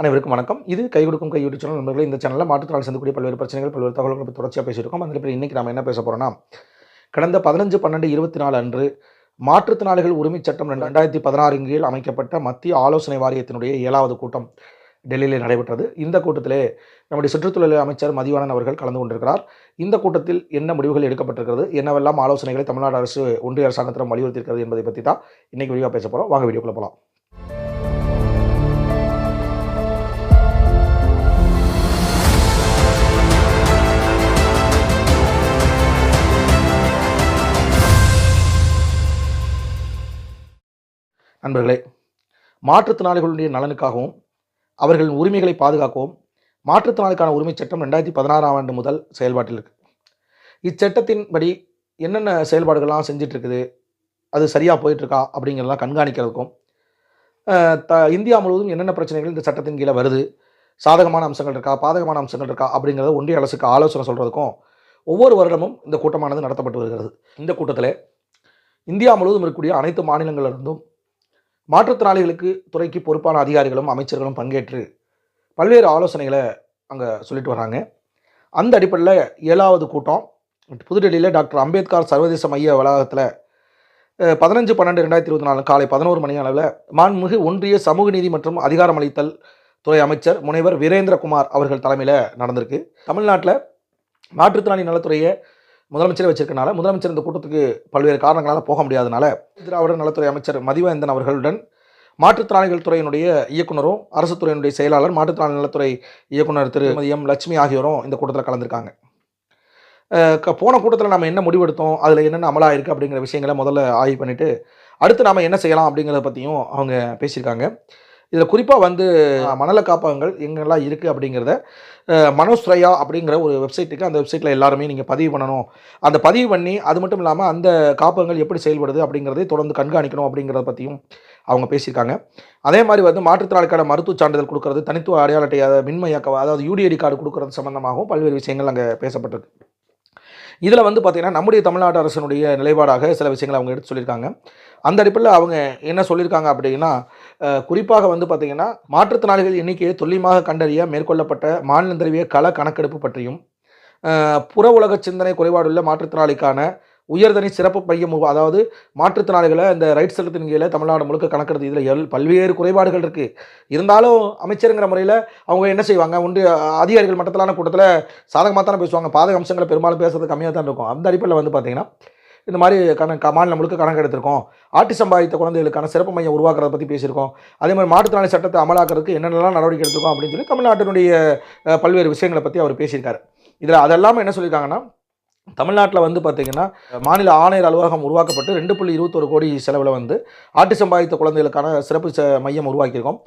அனைவருக்கும் வணக்கம். இது கை கொடுக்கும் கை யூடியூப் சேனல் நண்பர்களே. இந்த சேனலில் மாற்றுத்திறனாளி சந்திக்கக்கூடிய பல்வேறு பிரச்சனைகள் பல்வேறு தகவல்கள் பற்றி தொடர்ச்சியாக பேசியிருக்கோம் அந்த பேர் இன்றைக்கி நம்ம என்ன பேச போகிறோம்னா கடந்த பதினஞ்சு பன்னெண்டு இருபத்தி நாலு அன்று மாற்றுத்திறனாளிகள் உரிமைச் சட்டம் ரெண்டாயிரத்தி பதினாறு கீழ் அமைக்கப்பட்ட மத்திய ஆலோசனை வாரியத்தினுடைய ஏழாவது கூட்டம் டெல்லியில் நடைபெற்றது. இந்த கூட்டத்திலே நம்முடைய சுற்றுச்சூழல் அமைச்சர் மதிவானன் அவர்கள் கலந்து கொண்டிருக்கிறார். இந்த கூட்டத்தில் என்ன முடிவுகள் எடுக்கப்பட்டிருக்கிறது என்னவெல்லாம் ஆலோசனைகளை தமிழ்நாடு அரசு ஒன்றிய அரசாங்கத்திடம் வலியுறுத்தியிருக்கிறது என்பதை பற்றி தான் இன்றைக்கி விரிவாக பேச போகிறோம் வாங்க வீடியோக்குள்ளே போகலாம் நண்பர்களே மாற்றுத்திறனாளிகளுடைய நலனுக்காகவும் அவர்களின் உரிமைகளை பாதுகாக்கவும் மாற்றுத்திறனாளிக்கான உரிமைச் சட்டம் ரெண்டாயிரத்தி பதினாறாம் ஆண்டு முதல் செயல்பாட்டில் இருக்கு. இச்சட்டத்தின்படி என்னென்ன செயல்பாடுகள்லாம் செஞ்சிட்ருக்குது அது சரியாக போயிட்டுருக்கா அப்படிங்கிறதெல்லாம் கண்காணிக்கிறதுக்கும் த இந்தியா முழுவதும் என்னென்ன பிரச்சனைகள் இந்த சட்டத்தின் கீழே வருது சாதகமான அம்சங்கள் இருக்கா பாதகமான அம்சங்கள் இருக்கா அப்படிங்கிறத ஒன்றிய அரசுக்கு ஆலோசனை சொல்கிறதுக்கும் ஒவ்வொரு வருடமும் இந்த கூட்டமானது நடத்தப்பட்டு வருகிறது. இந்த கூட்டத்தில் இந்தியா முழுவதும் இருக்கக்கூடிய அனைத்து மாநிலங்களிலிருந்தும் மாற்றுத்திறனாளிகளுக்கு துறைக்கு பொறுப்பான அதிகாரிகளும் அமைச்சர்களும் பங்கேற்று பல்வேறு ஆலோசனைகளை அங்கே சொல்லிட்டு வராங்க அந்த அடிப்படையில் ஏழாவது கூட்டம் புதுடெல்லியில் டாக்டர் அம்பேத்கர் சர்வதேச மைய வளாகத்தில் பதினஞ்சு பன்னெண்டு ரெண்டாயிரத்தி இருபத்தி நாலு காலை பதினோரு மணி அளவில் மாண்புமிகு ஒன்றிய சமூக நீதி மற்றும் அதிகாரமளித்தல் துறை அமைச்சர் முனைவர் வீரேந்திரகுமார் அவர்கள் தலைமையில் நடந்திருக்கு. தமிழ்நாட்டில் மாற்றுத்திறனாளி நலத்துறையை முதலமைச்சரை வச்சிருக்கனால முதலமைச்சர் இந்த கூட்டத்துக்கு பல்வேறு காரணங்களால் போக முடியாதனால திராவிடர் நலத்துறை அமைச்சர் மதிவேந்தன் அவர்களுடன் மாற்றுத்திறனாளிகள் துறையினுடைய இயக்குனரும் அரசு துறையினுடைய செயலாளர் மாற்றுத்திறனாளி நலத்துறை இயக்குனர் திரு எம். லட்சுமி ஆகியோரும் இந்த கூட்டத்தில் கலந்துருக்காங்க. போன கூட்டத்தில் நம்ம என்ன முடிவெடுத்தோம் அதில் என்னென்ன அமலாக இருக்குது அப்படிங்கிற விஷயங்களை முதல்ல ஆய்வு பண்ணிவிட்டு அடுத்து நாம் என்ன செய்யலாம் அப்படிங்கிறத பற்றியும் அவங்க பேசியிருக்காங்க. இதில் குறிப்பாக வந்து மணல காப்பகங்கள் எங்கெல்லாம் இருக்குது அப்படிங்கிறத மனோஸ்ரயா அப்படிங்கிற ஒரு வெப்சைட்டுக்கு அந்த வெப்சைட்டில் எல்லாருமே நீங்கள் பதிவு பண்ணணும். அந்த பதிவு பண்ணி அது மட்டும் இல்லாமல் அந்த காப்பகங்கள் எப்படி செயல்படுது அப்படிங்கிறதை தொடர்ந்து கண்காணிக்கணும் அப்படிங்கிறத பற்றியும் அவங்க பேசியிருக்காங்க. அதே மாதிரி வந்து மாற்றுத்திறனாளிக்கான மருத்துவ சான்றிதழ் கொடுக்கறது தனித்துவ அடையாள அட்டை மின்மயக்க அதாவது யூடிஐடி கார்டு கொடுக்கறது சம்பந்தமாகவும் பல்வேறு விஷயங்கள் அங்கே பேசப்பட்டிருக்கு. இதில் வந்து பார்த்திங்கன்னா நம்முடைய தமிழ்நாடு அரசினுடைய நிலைப்பாடாக சில விஷயங்களை அவங்க எடுத்து சொல்லியிருக்காங்க. அந்த அடிப்படையில் அவங்க என்ன சொல்லியிருக்காங்க அப்படின்னா குறிப்பாக வந்து பார்த்திங்கன்னா மாற்றுத்திறனாளிகள் எண்ணிக்கையை துல்லியமாக கண்டறிய மேற்கொள்ளப்பட்ட மாநில தழுவிய கள கணக்கெடுப்பு பற்றியும் புற உலக சிந்தனை குறைபாடுள்ள மாற்றுத்திறனாளிக்கான உயர்தனி சிறப்பு மையம் அதாவது மாற்றுத்திறனாளிகளை இந்த ரைட் சட்டத்தின் கீழே தமிழ்நாடு முழுக்க கணக்கெடுத்து இதில் எல் பல்வேறு குறைபாடுகள் இருக்குது இருந்தாலும் அமைச்சருங்கிற முறையில் அவங்க என்ன செய்வாங்க? ஒன்று அதிகாரிகள் மட்டத்திலான கூட்டத்தில் சாதகமாக தானே பேசுவாங்க. பாதக அம்சங்களை பெரும்பாலும் பேசுறது கம்மியாக தான் இருக்கும். அந்த அடிப்படையில் வந்து பார்த்தீங்கன்னா இந்த மாதிரி கணக்கு மாநிலம் முழுக்க கணக்கு எடுத்திருக்கோம் ஆட்டிசம் சம்பாதித்த குழந்தைகளுக்கான சிறப்பு மையம் உருவாக்குறத பற்றி பேசியிருக்கோம். அதே மாதிரி மாற்றுத்திறனாளி சட்டத்தை அமலாக்கிறதுக்கு என்னென்னலாம் நடவடிக்கை எடுத்திருக்கோம் அப்படின்னு சொல்லி தமிழ்நாட்டினுடைய பல்வேறு விஷயங்களை பற்றி அவர் பேசியிருக்காரு. இதில் அதெல்லாமல் என்ன சொல்லியிருக்காங்கன்னா தமிழ்நாட்டில் வந்து பார்த்திங்கன்னா மாநில ஆணையர் அலுவலகம் உருவாக்கப்பட்டு ரெண்டு புள்ளி இருபத்தொரு கோடி செலவில் வந்து ஆட்டி சம்பாதித்த குழந்தைகளுக்கான சிறப்பு ச மையம் உருவாக்கியிருக்கோம்.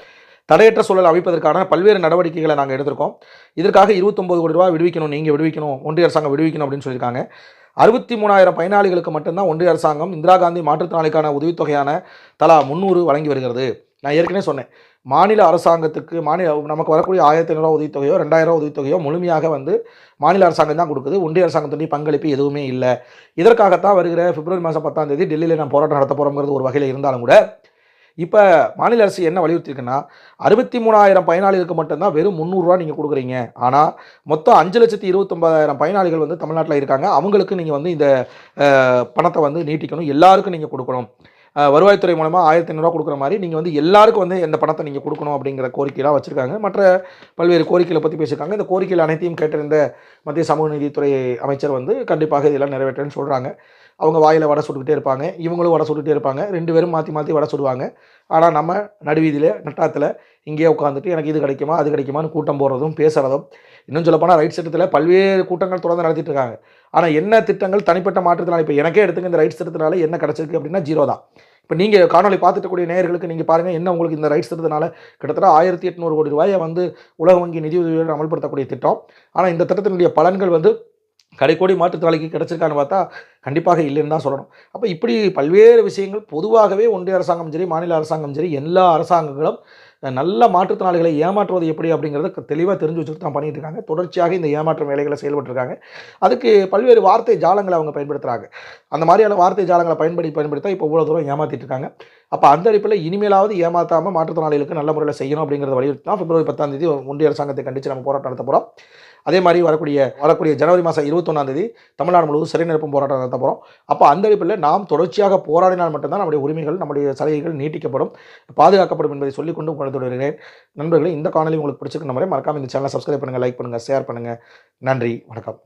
தடையற்ற சூழல் அமைப்பதற்கான பல்வேறு நடவடிக்கைகளை நாங்கள் எடுத்திருக்கோம். இதற்காக இருபத்தொம்பது கோடி ரூபாய் விடுவிக்கணும் நீங்கள் விடுவிக்கணும் ஒன்றிய அரசாங்கம் விடுவிக்கணும் அப்படின்னு சொல்லியிருக்காங்க. அறுபத்தி மூணாயிரம் பயனாளிகளுக்கு மட்டும்தான் ஒன்றிய அரசாங்கம் இந்திரா காந்தி மாற்றுத்திறனாளிக்கான உதவித்தொகையான தலா முந்நூறு வழங்கி வருகிறது. நான் ஏற்கனவே சொன்னேன். மாநில அரசாங்கத்துக்கு மாநில நமக்கு வரக்கூடிய ஆயிரத்தி ஐநூறுரூவா உதவித்தொகையோ ரெண்டாயிரம் உதவித்தொகையோ முழுமையாக வந்து மாநில அரசாங்கம் தான் கொடுக்குது. ஒன்றிய அரசாங்கத்துடைய பங்களிப்பு எதுவுமே இல்லை. இதற்காகத்தான் வருகிற பிப்ரவரி மாதம் பத்தாம் தேதி டெல்லியில் நான் போராட்டம் நடத்த போகிறோங்கிறது ஒரு வகையில் இருந்தாலும் கூட இப்போ மாநில அரசு என்ன வலியுறுத்திருக்குன்னா அறுபத்தி மூணாயிரம் பயனாளிகளுக்கு மட்டும்தான் வெறும் முந்நூறுரூவா நீங்கள் கொடுக்குறீங்க. ஆனால் மொத்தம் அஞ்சு லட்சத்தி இருபத்தொம்பதாயிரம் பயனாளிகள் வந்து தமிழ்நாட்டில் இருக்காங்க. அவங்களுக்கு நீங்கள் வந்து இந்த பணத்தை வந்து நீட்டிக்கணும். எல்லாருக்கும் நீங்கள் கொடுக்கணும். வருவாய்த்துறை மூலமாக ஆயிரத்தி ஐநூறுரூவா கொடுக்குற மாதிரி நீங்கள் வந்து எல்லாருக்கும் வந்து இந்த பணத்தை நீங்கள் கொடுக்கணும் அப்படிங்கிற கோரிக்கையெல்லாம் வச்சுருக்காங்க. மற்ற பல்வேறு கோரிக்கைகளை பற்றி பேசியிருக்காங்க. இந்த கோரிக்கைகள் அனைத்தையும் கேட்டிருந்த மத்திய சமூக நீதித்துறை அமைச்சர் வந்து கண்டிப்பாக இதெல்லாம் நிறைவேற்றேன்னு சொல்கிறாங்க அவங்க வாயில் வடை சுட்டுக்கிட்டே இருப்பாங்க. இவங்களும் வடை சுட்டுக்கிட்டே இருப்பாங்க. ரெண்டு பேரும் மாற்றி மாற்றி வடை சுடுவாங்க. ஆனால் நம்ம நடுவீதியில் நட்டாத்தில் இங்கேயே உட்காந்துட்டு எனக்கு இது கிடைக்குமா அது கிடைக்குமான்னு கூட்டம் போடுறதும் பேசுகிறதும் இன்னும் சொல்லப்போனால் ரைட் சட்டத்தில் பல்வேறு கூட்டங்கள் தொடர்ந்து நடத்திட்டு இருக்காங்க. ஆனால் என்ன திட்டங்கள் தனிப்பட்ட மாற்றத்தினால இப்போ எனக்கே எடுத்துங்க இந்த ரைட் சட்டத்தினால என்ன கிடச்சிருக்கு அப்படின்னா ஜீரோ தான். இப்போ நீங்கள் காணொலி பார்த்துட்டக்கூடிய நேயர்களுக்கு நீங்கள் பாருங்கள் என்ன உங்களுக்கு இந்த ரைட் சட்டத்தினால கிட்டத்தட்ட ஆயிரத்தி எட்நூறு கோடி ரூபாயை வந்து உலக வங்கி நிதியுதவியுடன் அமல்படுத்தக்கூடிய திட்டம். ஆனால் இந்த திட்டத்தினுடைய பலன்கள் வந்து கடைக்கோடி மாற்றுத்திறனாளிக்கு கிடைச்சிருக்கான்னு பார்த்தா கண்டிப்பாக இல்லைன்னு தான் சொல்லணும். அப்போ இப்படி பல்வேறு விஷயங்கள் பொதுவாகவே ஒன்றிய அரசாங்கம் சரி மாநில அரசாங்கம் சரி எல்லா அரசாங்கங்களும் நல்ல மாற்றுத்திறனாளிகளை ஏமாற்றுவது எப்படி அப்படிங்கிறத தெளிவாக தெரிஞ்சு வச்சுட்டு தான் பண்ணிட்டு இருக்காங்க. தொடர்ச்சியாக இந்த ஏமாற்றம் வேலைகளை செயல்பட்டுருக்காங்க அதுக்கு பல்வேறு வார்த்தை ஜாலங்களை அவங்க பயன்படுத்துகிறாங்க அந்த மாதிரியான வார்த்தை ஜாலங்களை பயன்படுத்தி பயன்படுத்தா இப்போ இவ்வளோ தூரம் ஏமாற்றிட்டு இருக்காங்க. அப்போ அந்த அடிப்படையில் இனிமேலாவது ஏமாத்தாமல் மாற்றுத்திறனாளிகளுக்கு நல்ல முறையில் செய்யணும் அப்படிங்கிறத வலியுறுத்தி தான் பிப்ரவரி பத்தாம் தேதி ஒன்றிய அரசாங்கத்தை கண்டித்து நம்ம போராட்டம் நடத்த போகிறோம் அதே மாதிரி வரக்கூடிய வரக்கூடிய ஜனவரி மாதம் இருபத்தொன்னாம் தேதி தமிழ்நாடு முழுவதும் சிறை நிரப்பும் போராட்டம் நடத்த போகிறோம் அப்போ அந்த அடிப்படையில் நாம் தொடர்ச்சியாக போராடினால் மட்டும்தான் நம்முடைய உரிமைகள் நம்முடைய சலுகைகள் நீட்டிக்கப்படும். பாதுகாக்கப்படும் என்பதை சொல்லிக்கொண்டு உங்களை தொடர்கிறேன் நண்பர்களே இந்த காணொலி உங்களுக்கு பிடிச்சிருக்கிற நம்பரை மறக்காமல் இந்த சேனலை சப்ஸ்கிரைப் பண்ணுங்கள் லைக் பண்ணுங்கள் ஷேர் பண்ணுங்கள் நன்றி வணக்கம்.